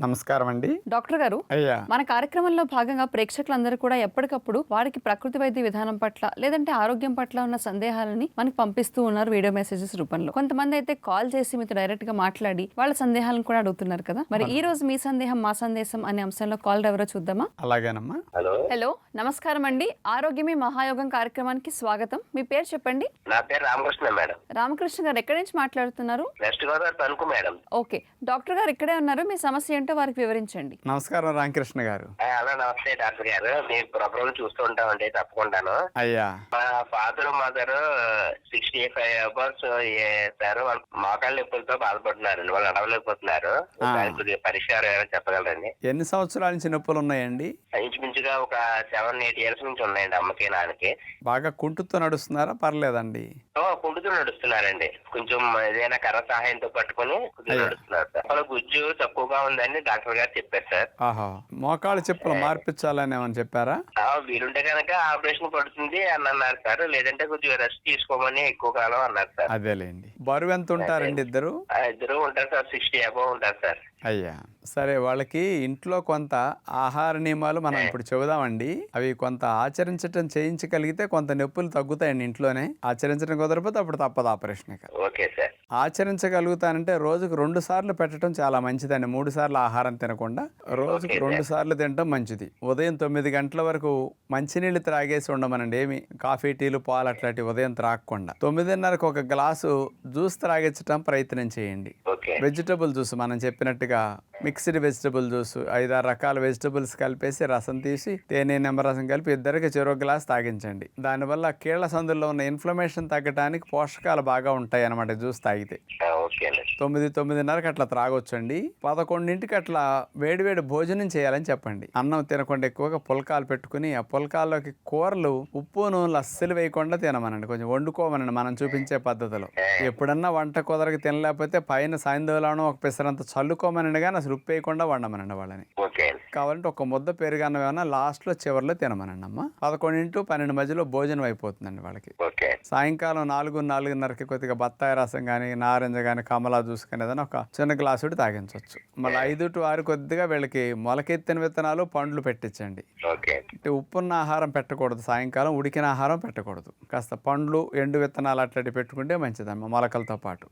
నమస్కారం అండి డాక్టర్ గారు అయ్యా. మన కార్యక్రమంలో భాగంగా ప్రేక్షకులందరూ కూడా ఎప్పటికప్పుడు వారికి ప్రకృతి వైద్య విధానం పట్ల లేదంటే ఆరోగ్యం పట్ల ఉన్న సందేహాలని మనకి పంపిస్తూ ఉన్నారు వీడియో మెసేజెస్ రూపంలో. కొంతమంది అయితే కాల్ చేసి మీతో డైరెక్ట్గా మాట్లాడి వాళ్ళ సందేహాలను కూడా అడుగుతున్నారు కదా. మరి ఈ రోజు మీ సందేహం మా సందేశం అనే అంశంలో కాల్ ఎవరో చూద్దామా? అలాగేనమ్మా. హలో. హలో నమస్కారం అండి. ఆరోగ్యమే మహాయోగం కార్యక్రమానికి స్వాగతం. మీ పేరు చెప్పండి. నా పేరు రామకృష్ణ మేడం. రామకృష్ణ గారు ఎక్కడి నుంచి మాట్లాడుతున్నారు? West Godavari Tanuku madam. Okay. Doctor గారు ఇక్కడే ఉన్నారు. మీ సమస్య ఏంటో వారికి వివరించండి. నమస్కారం రామకృష్ణ గారు. హలో నమస్తే డాక్టర్ గారు. మీ ప్రోగ్రామ్ చూస్తూ ఉంటామండి తప్పకుండాను. అయ్యా. మా father mother sixty five hours sir వాళ్ళు మోకాళ్ళ నొప్పులతో బాధపడుతున్నారండి వాళ్ళు నడవలేకపోతున్నారు. కొద్దిగా పరిష్కారం ఏమైనా చెప్పగలరండి? ఎన్ని సంవత్సరాల నుంచి నొప్పులు ఉన్నాయండి ఇంచుమించుగా ఒక సెవెన్ ఎయిట్ ఇయర్స్ నుంచి ఉన్నాయండి అమ్మకి నాన్నకి. బాగా కుంటుతో నడుస్తున్నారా? పర్లేదండి. కుంటుతూ నడుస్తున్నారండి. కొంచెం ఏదైనా కర్ర సహాయంతో పట్టుకొని. నడుస్తున్నారు వాళ్ళ గుజ్జు తక్కువగా ఉందని డాక్టర్ గారు చెప్పారు సార్. ఆహా మోకాళ్ళ చెప్పులు మార్పించాలని ఏమని చెప్పారా? వీలుంటే కనుక ఆపరేషన్ పడుతుంది అని అన్నారు సార్. లేదంటే కొద్దిగా రెస్ట్ తీసుకోమని ఎక్కువ కాలం అన్నారు సార్. అదేలేండి. బరువు ఎంత ఉంటారండి ఇద్దరు? ఇద్దరు ఉంటారు సార్. సిక్స్టీ అబౌవ్ ఉంటారు సార్. అయ్యా. సరే వాళ్ళకి ఇంట్లో కొంత ఆహార నియమాలు మనం ఇప్పుడు చెబుదామండి. అవి కొంత ఆచరించటం చేయించగలిగితే కొంత నొప్పులు తగ్గుతాయండి ఇంట్లోనే. ఆచరించడం కుదరకపోతే అప్పుడు తప్పదు ఆపరేషన్ ఇక. Okay sir. ఆచరించగలుగుతానంటే రోజుకు రెండు సార్లు పెట్టడం చాలా మంచిదండి. మూడు సార్లు ఆహారం తినకుండా రోజుకు రెండు సార్లు తినడం మంచిది. ఉదయం తొమ్మిది గంటల వరకు మంచినీళ్ళు త్రాగేసి ఉండమనండి. ఏమి? కాఫీ టీలు పాలు అట్లాంటి ఉదయం త్రాగకుండా. తొమ్మిదిన్నరకు ఒక గ్లాసు జ్యూస్ త్రాగించడం ప్రయత్నం చేయండి. వెజిటబుల్ జ్యూస్ మనం చెప్పినట్టుగా 제가 మిక్స్డ్ వెజిటబుల్ జ్యూస్ ఐదారు రకాల వెజిటబుల్స్ కలిపేసి రసం తీసి తేనె నిమ్మరసం కలిపి ఇద్దరికి చెరో గ్లాస్ తాగించండి. దానివల్ల కీళ్ళ సందుల్లో ఉన్న ఇన్ఫ్లమేషన్ తగ్గడానికి పోషకాలు బాగా ఉంటాయి అన్నమాట జ్యూస్ తాగితే. తొమ్మిది తొమ్మిదిన్నరకు అట్లా త్రాగొచ్చండి. పదకొండింటికి అట్లా వేడివేడి భోజనం చేయాలని చెప్పండి. అన్నం తినకుండా ఎక్కువగా పుల్కాలు పెట్టుకుని ఆ పుల్కాల్లోకి కూరలు ఉప్పు నూనెలు అస్సలు వేయకుండా తినమనండి. కొంచెం వండుకోమనండి మనం చూపించే పద్ధతిలో. ఎప్పుడన్నా వంట కుదరకి తినలేకపోతే పైన సాయంత్రం ఒక పిసరంత చల్లుకోమనండి కానీ అసలు రుప్పేయకుండా వండమనండి వాళ్ళని. ఓకే. కావాలంటే ఒక ముద్ద పెరుగన్నం ఏమన్నా లాస్ట్లో చివరిలో తినమనండి అమ్మ. పదకొండింటి పన్నెండు మధ్యలో భోజనం అయిపోతుందండి వాళ్ళకి. సాయంకాలం నాలుగు నాలుగున్నరకి కొద్దిగా బత్తాయి రసం కానీ నారింజ కానీ కమలా జ్యూస్ కానీ ఏదైనా ఒక చిన్న గ్లాసుడి తాగించవచ్చు మళ్ళీ ఐదు టు ఆరు కొద్దిగా వీళ్ళకి మొలకెత్తిన విత్తనాలు పండ్లు పెట్టించండి. అంటే ఉప్పున్న ఆహారం పెట్టకూడదు సాయంకాలం ఉడికిన ఆహారం పెట్టకూడదు. కాస్త పండ్లు ఎండు విత్తనాలు అట్లాంటివి పెట్టుకుంటే మంచిదమ్మా మొలకలతో పాటు.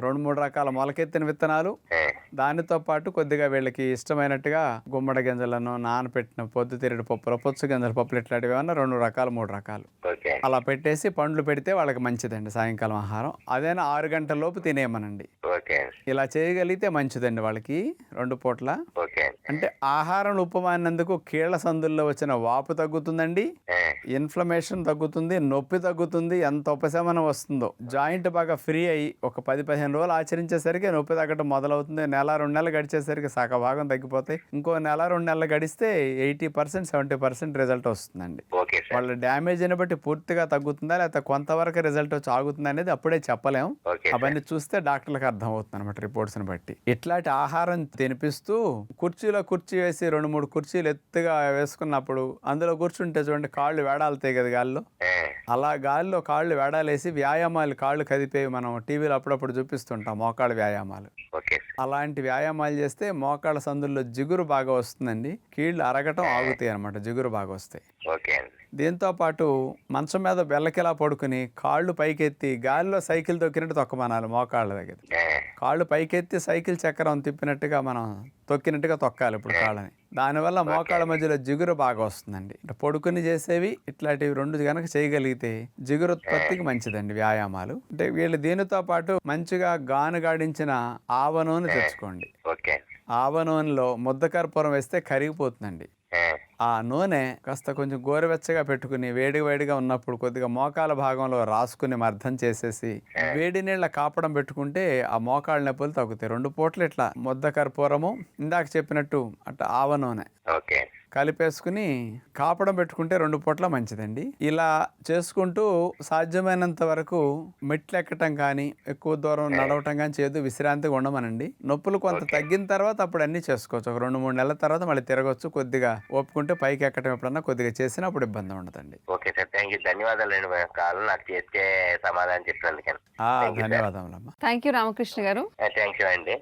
రెండు మూడు రకాల మొలకెత్తిన విత్తనాలు దానితో పాటు కొద్దిగా వీళ్ళకి ఇష్టమైనట్టుగా గుమ్మడి గింజలను నానపెట్టిన పొద్దుతిరిడి పప్పులు పొచ్చు గింజల పప్పులు ఇట్లాంటివి ఏమన్నా రెండు రకాలు మూడు రకాలు. అలా పెట్టేసి పండ్లు పెడితే వాళ్ళకి మంచిదండి సాయంకాలం ఆహారం. అదైనా ఆరు గంటల లోపు తినేయమనండి. ఇలా చేయగలిగితే మంచిదండి వాళ్ళకి రెండు పూట్ల. అంటే ఆహారం ఉప్పమానందుకు కీళ్ళ సందుల్లో వచ్చిన వాపు తగ్గుతుందండి ఇన్ఫ్లమేషన్ తగ్గుతుంది నొప్పి తగ్గుతుంది ఎంత ఉపశమనం వస్తుందో. జాయింట్ బాగా ఫ్రీ అయ్యి ఒక పది పదిహేను రోజులు ఆచరించేసరికి నొప్పి తగ్గడం మొదలవుతుంది. నెల రెండు నెలలు గడిచేసరికి సగ భాగం తగ్గిపోతాయి. ఇంకో నెల రెండు నెలలు గడిస్తే eighty percent seventy percent result వస్తుందండి. వాళ్ళ డ్యామేజ్ని బట్టి పూర్తిగా తగ్గుతుందా? లేకపోతే కొంతవరకు రిజల్ట్ వచ్చి ఆగుతుందా అనేది అప్పుడే చెప్పలేం. ఓకే. సార్ అవన్నీ చూస్తే డాక్టర్లకు అర్థం అవుతుంది అనమాట రిపోర్ట్స్ని బట్టి. ఇట్లాంటి ఆహారం తినిపిస్తూ కుర్చీలో కుర్చీ వేసి రెండు మూడు కుర్చీలు ఎత్తుగా వేసుకున్నప్పుడు అందులో కూర్చుంటే చూడండి కాళ్ళు వేడాలుతాయి కదా గాల్లో. అలా గాలిలో కాళ్ళు వేడాలేసి వ్యాయామాలు కాళ్ళు కదిపేవి మనం టీవీలో అప్పుడప్పుడు చూపిస్తుంటాం మోకాళ్ళ వ్యాయామాలు. ఓకే. అలాంటి వ్యాయామాలు చేస్తే మోకాళ్ళ సందుల్లో జిగురు బాగా వస్తుందండి. కీళ్ళు అరగటం ఆగుతాయి అనమాట జిగురు బాగా వస్తాయి. దీంతో పాటు మంచం మీద బెల్లకిలా పడుకుని కాళ్ళు పైకెత్తి గాలిలో సైకిల్ తొక్కినట్టు తొక్కమనాలి మోకాళ్ళ దగ్గర. కాళ్ళు పైకెత్తి సైకిల్ చక్రం తిప్పినట్టుగా మనం తొక్కినట్టుగా తొక్కాలి ఇప్పుడు కాళ్ళని. దానివల్ల మోకాళ్ళ మధ్యలో జిగురు బాగా వస్తుందండి. అంటే పొడుకుని చేసేవి ఇట్లాంటివి రెండు కనుక చేయగలిగితే జిగురు ఉత్పత్తికి మంచిదండి వ్యాయామాలు. అంటే వీళ్ళు దీనితో పాటు మంచిగా గానుగాడించిన ఆవ నూనె తెచ్చుకోండి. ఆవ నూనెలో ముద్ద కర్పూరం వేస్తే కరిగిపోతుందండి. ఆ, నూనె కాస్త కొంచెం గోరువెచ్చగా పెట్టుకుని వేడి వేడిగా ఉన్నప్పుడు కొద్దిగా మోకాల భాగంలో రాసుకుని మర్దం చేసేసి వేడి నీళ్ళ కాపడం పెట్టుకుంటే ఆ మోకాళ్ళ నొప్పులు తగ్గుతాయి. రెండు పూటలు ఇట్లా ముద్ద కర్పూరము ఇందాక చెప్పినట్టు అట్లా ఆవ నూనె. ఓకే. కలిపేసుకుని కాపడం పెట్టుకుంటే రెండు పూట్ల మంచిదండి. ఇలా చేసుకుంటూ సాధ్యమైనంత వరకు మెట్లు ఎక్కటం కానీ ఎక్కువ దూరం నడవటం కానీ చేయదు విశ్రాంతిగా ఉండమనండి. నొప్పులు కొంత తగ్గిన తర్వాత అప్పుడు అన్నీ చేసుకోవచ్చు. ఒక రెండు మూడు నెలల తర్వాత మళ్ళీ తిరగచ్చు కొద్దిగా ఒప్పుకుంటే పైకి ఎక్కటం ఎప్పుడన్నా కొద్దిగా చేసినా అప్పుడు ఇబ్బంది ఉండదండి. Okay sir thank you. ధన్యవాదాలండి మా కాల్. నాకు చేస్తే సమాధానం చెప్పినందుకని. ధన్యవాదములమ్మా. థ్యాంక్ యూ రామకృష్ణ గారు. థ్యాంక్ యూ అండి.